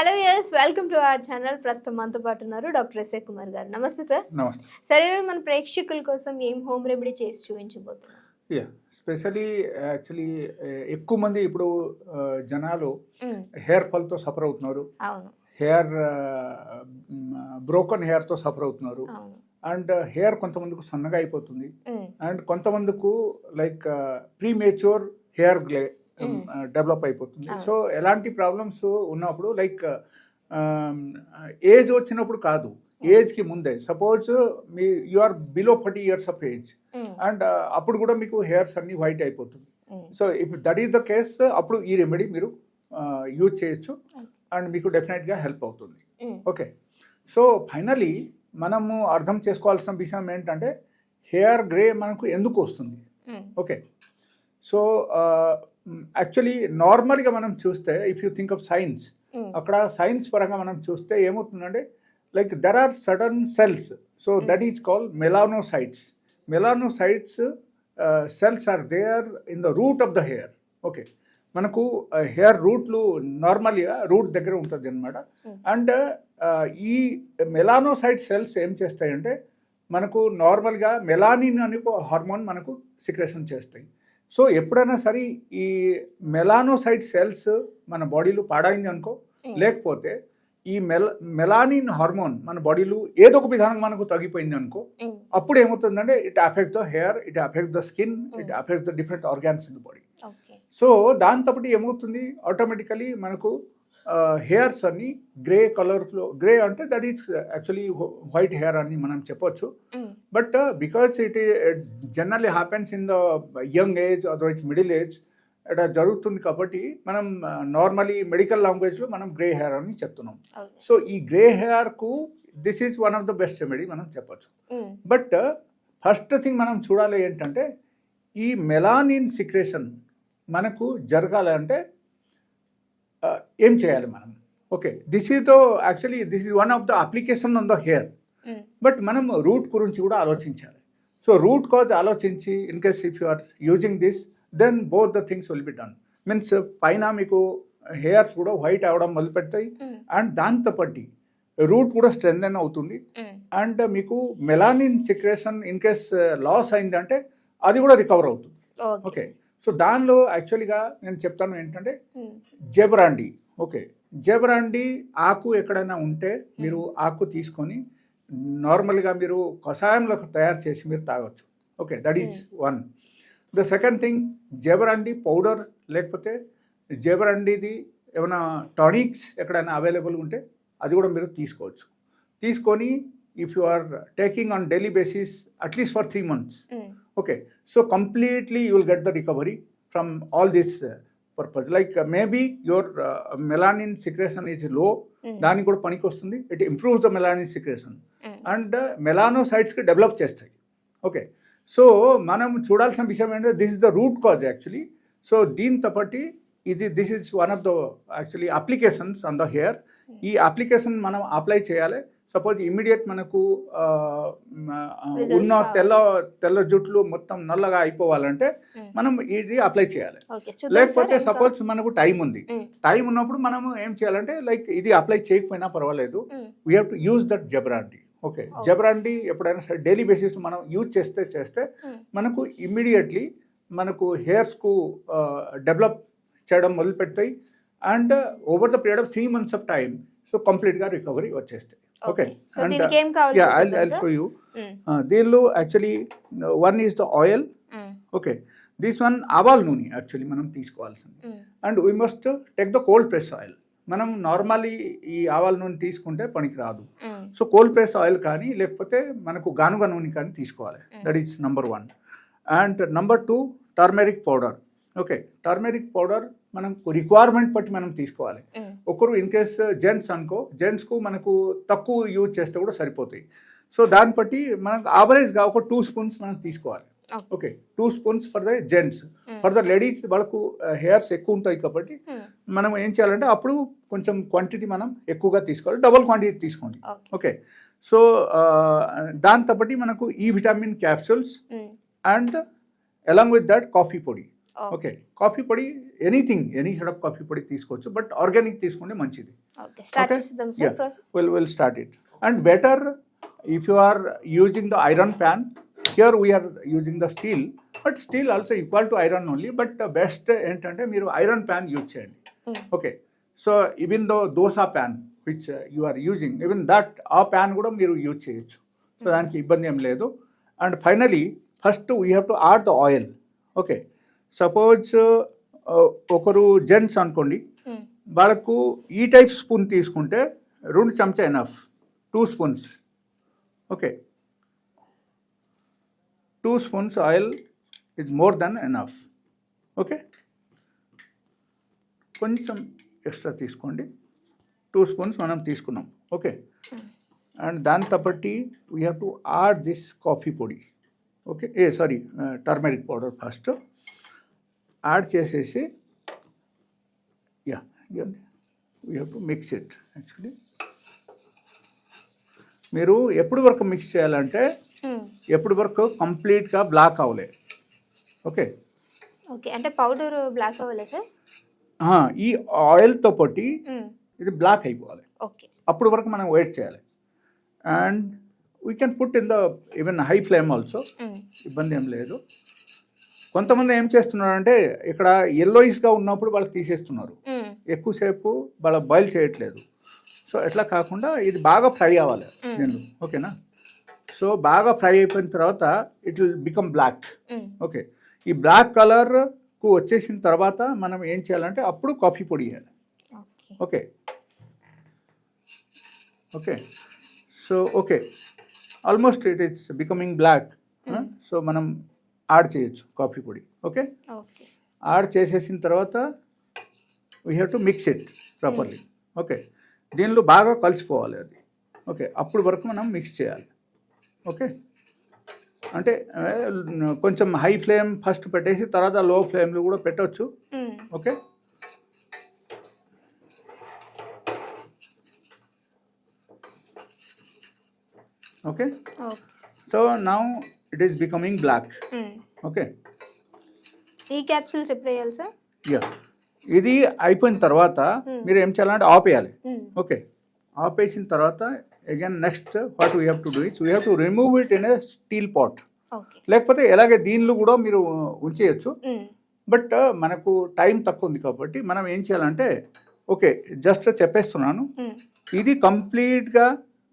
Hello yes welcome to our channel ప్రస్తుతం మనతో పాటు ఉన్నారు డాక్టర్ ఎస్ఏ కుమార్ గారు. నమస్తే సార్ నమస్తే. సరే మన ప్రేక్షకుల కోసం ఏం హోమ్ రెమెడీ చేసి చూపించబోతున్నారు? యా స్పెషలీ యాక్చువల్లీ ఎక్కువ మంది ఇప్పుడు జనాలు. హెయిర్ ఫాల్తో సఫర్ అవుతున్నారు. హెయిర్ బ్రోకన్ హెయిర్తో సఫర్ అవుతున్నారు. అండ్ హెయిర్ కొంతమందికి సన్నగా అయిపోతుంది. And కొంతమందికు like premature hair grey. Develop అయిపోతుంది. సో ఎలాంటి ప్రాబ్లమ్స్ ఉన్నప్పుడు లైక్ ఏజ్ వచ్చినప్పుడు కాదు. ఏజ్కి ముందే. Suppose me you are below forty years of age. And అప్పుడు కూడా మీకు హెయిర్స్ అన్ని వైట్ అయిపోతుంది. సో ఇప్పుడు దట్ ఈస్ ద కేస్. అప్పుడు ఈ రెమెడీ మీరు యూజ్ చేయొచ్చు. అండ్ మీకు డెఫినెట్గా హెల్ప్ అవుతుంది. ఓకే. సో ఫైనలీ మనము అర్థం చేసుకోవాల్సిన విషయం ఏంటంటే హెయిర్ గ్రే మనకు ఎందుకు వస్తుంది. ఓకే. సో యాక్చువల్లీ నార్మల్గా మనం చూస్తే if you think of science. అక్కడ సైన్స్ పరంగా మనం చూస్తే ఏమవుతుందంటే like there are sudden cells so that is call melanocytes melanocytes cells are there in the root of the hair okay మనకు హెయిర్ రూట్లు నార్మల్గా రూట్ దగ్గర ఉంటుంది అనమాట. అండ్ ఈ మెలానోసైట్ సెల్స్ ఏం చేస్తాయంటే మనకు నార్మల్గా మెలానిన్ అని ఒక హార్మోన్ మనకు సిక్రేషన్ చేస్తాయి. సో ఎప్పుడైనా సరే ఈ మెలానోసైట్ సెల్స్ మన బాడీలో పాడైంది అనుకో. లేకపోతే ఈ మెల మెలానిన్ హార్మోన్ మన బాడీలో ఏదో ఒక విధానం మనకు తగ్గిపోయింది అనుకో. అప్పుడు ఏమవుతుందంటే it affect the hair it affect the skin it. Affect the different organs in the body so దాంతో ఏమవుతుంది ఆటోమేటికలీ మనకు హెయిర్స్ అన్ని గ్రే కలర్లో గ్రే అంటే that is actually white hair అని మనం చెప్పొచ్చు. But because it generally happens in the young age otherwise middle age ఇట్లా జరుగుతుంది కాబట్టి మనం నార్మలీ మెడికల్ లాంగ్వేజ్లో మనం గ్రే హెయిర్ అని చెప్తున్నాం సో ఈ grey హెయిర్కు this is one of the best remedy మనం చెప్పొచ్చు. బట్ ఫస్ట్ థింగ్ మనం చూడాలి ఏంటంటే ఈ మెలానిన్ సిక్రేషన్ మనకు జరగాలంటే ఏం చేయాలి మనం? Okay this is though actually this is one of the application on the hair. But మనం రూట్ గురించి కూడా ఆలోచించాలి. సో రూట్ కాజ్ ఆలోచించి in case if you are using this then both the things will be done means పైన మీకు hairs కూడా white అవ్వడం మొదలు పెడతాయి. అండ్ దాంతో పట్టి రూట్ కూడా స్ట్రెంగ్ అవుతుంది. అండ్ మీకు melanin secretion in case loss అయిందంటే అది కూడా రికవర్ అవుతుంది. ఓకే సో దానిలో యాక్చువల్గా నేను చెప్తాను ఏంటంటే మ్మ్. జెబరాండి. ఓకే. జెబరాండి ఆకు ఎక్కడైనా ఉంటే మీరు ఆకు తీసుకొని నార్మల్గా మీరు కషాయంలో తయారు చేసి మీరు తాగొచ్చు. Okay. That is one the second thing jaborandi powder లేకపోతే జెబరాండిది ఏమైనా టానిక్స్ ఎక్కడైనా అవైలబుల్ ఉంటే అది కూడా మీరు తీసుకోవచ్చు. తీసుకొని if you are taking on daily basis at least for three months. Okay so completely you will get the recovery from all this uh, purpose like uh, maybe your uh, melanin secretion is low Mm. దానికి కూడా పనికి వస్తుంది it improves the melanin secretion. And మెలానోసైట్స్కి develop చేస్తాయి okay so మనం చూడాల్సిన విషయం ఏంటంటే this is the root cause actually so దీంతో పట్టి ఇది this is one of the actually applications on the hair ఈ అప్లికేషన్ మనం అప్లై చేయాలి సపోజ్ ఇమీడియట్ మనకు ఉన్న. తెల్ల తెల్ల జుట్లు మొత్తం నల్లగా అయిపోవాలంటే మ్మ్. మనం ఇది అప్లై చేయాలి లేకపోతే సపోజ్ మనకు టైం ఉంది. టైం ఉన్నప్పుడు మనం ఏం చేయాలంటే లైక్ ఇది అప్లై చేయకపోయినా పర్వాలేదు. We have to use that jaborandi okay. Jaborandi ఎప్పుడైనా సరే డైలీ బేసిస్ మనం యూజ్ చేస్తే చేస్తే మ్మ్. మనకు ఇమ్మీడియట్లీ మనకు హెయిర్స్కు డెవలప్ చేయడం మొదలు పెడతాయి and over the period of three months of time so కంప్లీట్గా రికవరీ వచ్చేస్తాయి. Okay I sir. Show you. దీనిలో actually one is the oil. Okay this one ఆవాల్ నూనె యాక్చువల్లీ మనం తీసుకోవాల్సింది. And we must take the cold press oil మనం normally ఈ ఆవాల నూనె తీసుకుంటే పనికి రాదు. సో కోల్డ్ ప్రెస్ ఆయిల్ కానీ లేకపోతే మనకు గానుగ నూనె కానీ తీసుకోవాలి. That is number one and number two turmeric powder okay turmeric powder మనం రిక్వైర్మెంట్ బట్టి మనం తీసుకోవాలి. ఒకరు ఇన్ కేస్ జెంట్స్ అనుకో జెంట్స్కు మనకు తక్కువ యూజ్ చేస్తే కూడా సరిపోతాయి సో దాన్ని బట్టి మనకు యావరేజ్గా ఒక టూ స్పూన్స్ మనం తీసుకోవాలి. Okay two spoons for the gents. For the ladies వాళ్ళకు హెయిర్స్ ఎక్కువ ఉంటాయి కాబట్టి. మనం ఏం చేయాలంటే అప్పుడు కొంచెం క్వాంటిటీ మనం ఎక్కువగా తీసుకోవాలి డబుల్ క్వాంటిటీ తీసుకోండి ఓకే సో దాంతో బట్టి మనకు ఈ vitamin capsules. And along with that coffee పొడి ఓకే కాఫీ పొడి anything any set of coffee పొడి తీసుకోవచ్చు బట్ ఆర్గానిక్ తీసుకుంటే మంచిది. Start better if you are using the iron pan here we are using the steel but steel also equal to iron only but the best ఏంటంటే మీరు iron pan use చేయండి. Okay so even though dosa pan which you are using even that ఆ pan కూడా మీరు use చేయొచ్చు. So దానికి ఇబ్బంది ఏం లేదు. And finally first we have to add the oil okay suppose ఒకరు జెంట్స్ అనుకోండి. వాళ్ళకు ఈ టైప్ స్పూన్ తీసుకుంటే రెండు చెంచా enough two spoons okay. Two spoons oil is more than enough okay? కొంచెం ఎక్స్ట్రా తీసుకోండి. టూ స్పూన్స్ మనం తీసుకున్నాం. ఓకే. అండ్ దాంతో బట్టి we have to add this coffee పొడి. Okay? Uh sorry turmeric powder first add చేసేసి you have to mix it actually మీరు ఎప్పుడు వరకు మిక్స్ చేయాలంటే ఎప్పుడు వరకు కంప్లీట్గా బ్లాక్ అవ్వలే. ఓకే? ఓకే అంటే పౌడర్ బ్లాక్ అవ్వలే సార్? ఈ ఆయిల్తో పట్టి ఇది బ్లాక్ అయిపోవాలి. ఓకే. అప్పుడు వరకు మనం వెయిట్ చేయాలి. And we can put in the even high flame also ఇబ్బంది ఏం లేదు. కొంతమంది ఏం చేస్తున్నారంటే ఇక్కడ ఎల్లోయిస్గా ఉన్నప్పుడు వాళ్ళు తీసేస్తున్నారు. ఎక్కువసేపు వాళ్ళ బాయిల్ చేయట్లేదు. సో ఎట్లా కాకుండా ఇది బాగా ఫ్రై అవ్వాలి. దీనిలో ఓకేనా? సో బాగా ఫ్రై అయిపోయిన తర్వాత it will become black okay. ఈ బ్లాక్ కలర్కు వచ్చేసిన తర్వాత మనం ఏం చేయాలంటే అప్పుడు కాఫీ పొడి వేయాలి. Okay. Okay. Okay. So okay. Almost it is becoming black so మనం యాడ్ చేయొచ్చు కాఫీ పొడి ఓకే? యాడ్ చేసేసిన తర్వాత we have to mix it properly okay? దీనిలో బాగా కలిసిపోవాలి అది ఓకే? అప్పుడు వరకు మనం మిక్స్ చేయాలి ఓకే? అంటే కొంచెం హై ఫ్లేమ్ ఫస్ట్ పెట్టేసి తర్వాత లో ఫ్లేమ్లో కూడా పెట్టవచ్చు okay? Okay? Okay. So now it is becoming black okay ఈ క్యాప్సూల్స్ ఎప్పుడు వేయాలి సార్? యా ఇది అయిపోయిన తర్వాత మీరు ఏం చేయాలంటే ఆపేయాలి ఓకే ఆపేసిన తర్వాత again next what we have to do it's we have to remove it in a steel pot లేకపోతే ఎలాగే దీనిలో కూడా మీరు ఉంచేయచ్చు. బట్ మనకు టైం తక్కువ ఉంది కాబట్టి మనం ఏం చేయాలంటే ఓకే జస్ట్ చెప్పేస్తున్నాను. ఇది కంప్లీట్గా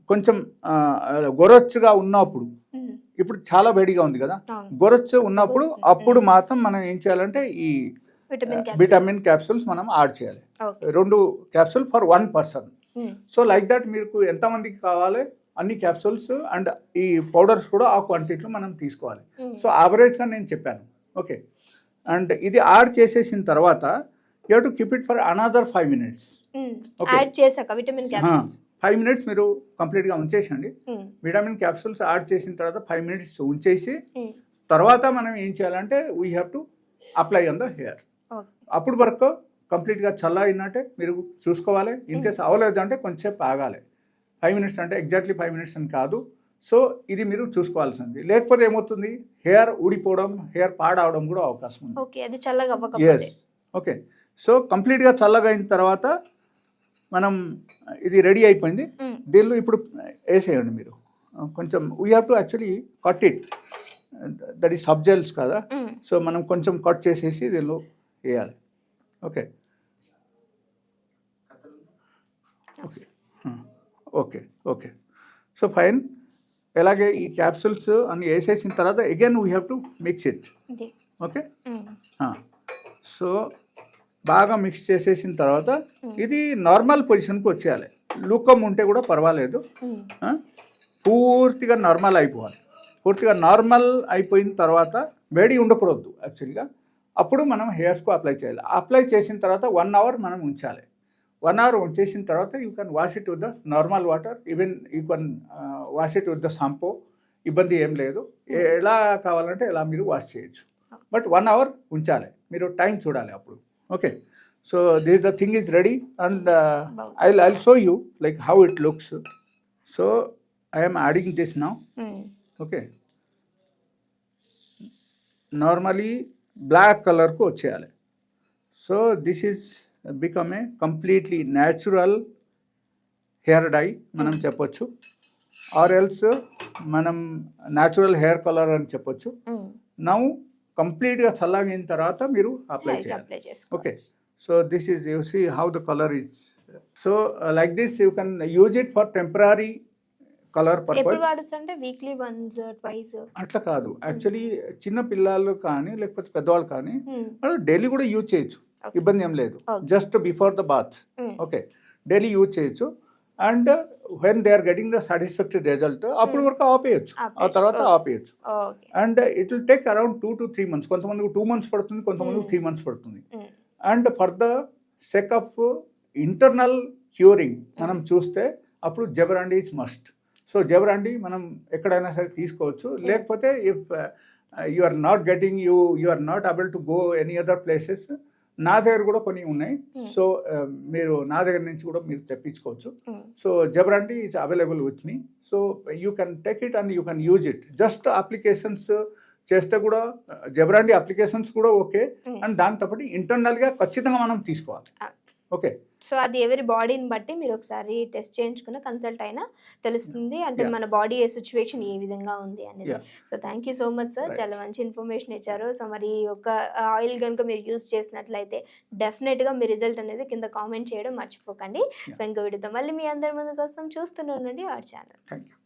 కొంచెం ఆ, గొరొచ్చుగా ఉన్నప్పుడు ఇప్పుడు చాలా వేడిగా ఉంది కదా. గొరొచ్చు ఉన్నప్పుడు అప్పుడు మాత్రం మనం ఏం చేయాలంటే ఈ విటమిన్ క్యాప్సూల్ విటమిన్ క్యాప్సూల్స్ మనం యాడ్ చేయాలి. ఓకే రెండు capsule for one person so like that మీకు ఎంతమందికి కావాలి? అన్ని క్యాప్సూల్స్ అండ్ ఈ పౌడర్స్ కూడా ఆ క్వాంటిటీలో మనం తీసుకోవాలి. సో యావరేజ్గా నేను చెప్పాను. ఓకే అండ్ ఇది యాడ్ చేసేసిన తర్వాత you to keep it for another five minutes Okay. Add చేశాక విటమిన్ క్యాప్సూల్స్ ఫైవ్ మినిట్స్ మీరు కంప్లీట్గా ఉంచేసండి. విటమిన్ క్యాప్సూల్స్ యాడ్ చేసిన తర్వాత ఫైవ్ మినిట్స్ ఉంచేసి తర్వాత మనం ఏం చేయాలంటే we have to apply on the hair అప్పుడు వరకు కంప్లీట్గా చల్ల అయినట్టే మీరు చూసుకోవాలి. ఇన్ కేస్ అవ్వలేదు అంటే కొంచెం ఆగాలి. ఫైవ్ మినిట్స్ అంటే ఎగ్జాక్ట్లీ ఫైవ్ మినిట్స్ అని కాదు. సో ఇది మీరు చూసుకోవాల్సింది. లేకపోతే ఏమవుతుంది? హెయిర్ ఊడిపోవడం హెయిర్ పాడవడం కూడా అవకాశం ఉంది. ఓకే చల్లగా ఓకే. సో కంప్లీట్గా చల్లగా అయిన తర్వాత మనం ఇది రెడీ అయిపోయింది. దీనిలో ఇప్పుడు వేసేయండి మీరు. కొంచెం we have to actually cut it that ఈ సబ్జెల్స్ కదా. సో మనం కొంచెం కట్ చేసేసి దీనిలో వేయాలి. Okay okay okay okay so fine ఎలాగే ఈ క్యాప్సూల్స్ అన్ని వేసేసిన తర్వాత again we have to mix it okay. So బాగా మిక్స్ చేసేసిన తర్వాత ఇది నార్మల్ పొజిషన్కి వచ్చేయాలి. లూకమ్ ఉంటే కూడా పర్వాలేదు? పూర్తిగా నార్మల్ అయిపోవాలి. పూర్తిగా నార్మల్ అయిపోయిన తర్వాత వేడి ఉండకూడదు యాక్చువల్గా అప్పుడు మనం హెయిర్స్కు అప్లై చేయాలి. అప్లై చేసిన తర్వాత వన్ అవర్ మనం ఉంచాలి. వన్ అవర్ ఉంచేసిన తర్వాత you can wash it with the normal water even you can wash it with the shampoo ఇబ్బంది ఏం లేదు. ఎలా కావాలంటే ఎలా మీరు వాష్ చేయొచ్చు. బట్ వన్ అవర్ ఉంచాలి. మీరు టైం చూడాలి అప్పుడు. Okay so this the thing is ready and I I show you like how it looks so I'm adding this now Mm. okay. Normally black కలర్కు వచ్చేయాలి so this is become a completely natural hair dye మనం చెప్పొచ్చు or else మనం natural hair colour అని చెప్పొచ్చు now కంప్లీట్గా చల్లగిన తర్వాత మీరు అప్లై చేయాలి. Okay so this is you see how the colour is so like this you can use it for temporary colour purpose అంటే వీక్లీ వన్స్ ట్వైస్ అట్లా కాదు. యాక్చువల్లీ చిన్న పిల్లలు కానీ లేకపోతే పెద్దవాళ్ళు కానీ వాళ్ళు డైలీ కూడా యూజ్ చేయొచ్చు. ఇబ్బంది ఏం లేదు. Just before the bath okay daily use చేయొచ్చు. And when they are getting the satisfactory result అప్పుడు వరకు ఆపేయచ్చు. ఆ. తర్వాత. ఆపేయచ్చు. And it will take around two to three months కొంతమందికి టూ మంత్స్ పడుతుంది కొంతమందికి Hmm. త్రీ మంత్స్ పడుతుంది. And for the sake of internal curing మనం చూస్తే అప్పుడు jaborandi is must so jaborandi మనం ఎక్కడైనా సరే తీసుకోవచ్చు. లేకపోతే if you are not getting you you are not able to go any other places నా దగ్గర కూడా కొన్ని ఉన్నాయి. Hmm. సో మీరు నా దగ్గర నుంచి కూడా మీరు తెప్పించుకోవచ్చు. So jaborandi is available with me so you can take it and you can use it just applications చేస్తే కూడా జబరాండి అప్లికేషన్స్ కూడా ఓకే అండ్ దాంతో పాటు ఇంటర్నల్గా ఖచ్చితంగా మనం తీసుకోవాలి. ఓకే. సో అది ఎవరి బాడీని బట్టి మీరు ఒకసారి టెస్ట్ చేయించుకున్న కన్సల్ట్ అయినా తెలుస్తుంది. అంటే. మన బాడీ సిచ్యువేషన్ ఏ విధంగా ఉంది అనేది. So thank you so much sir. చాలా మంచి ఇన్ఫర్మేషన్ ఇచ్చారు. సో మరి ఒక ఆయిల్ కనుక మీరు యూస్ చేసినట్లయితే డెఫినెట్గా మీ రిజల్ట్ అనేది కింద కామెంట్ చేయడం మర్చిపోకండి. సో ఇంకో వీడియోతో మళ్ళీ మీ అందరి ముందుకు వస్తాం. చూస్తూనే ఉండండి our ఛానల్. Thank you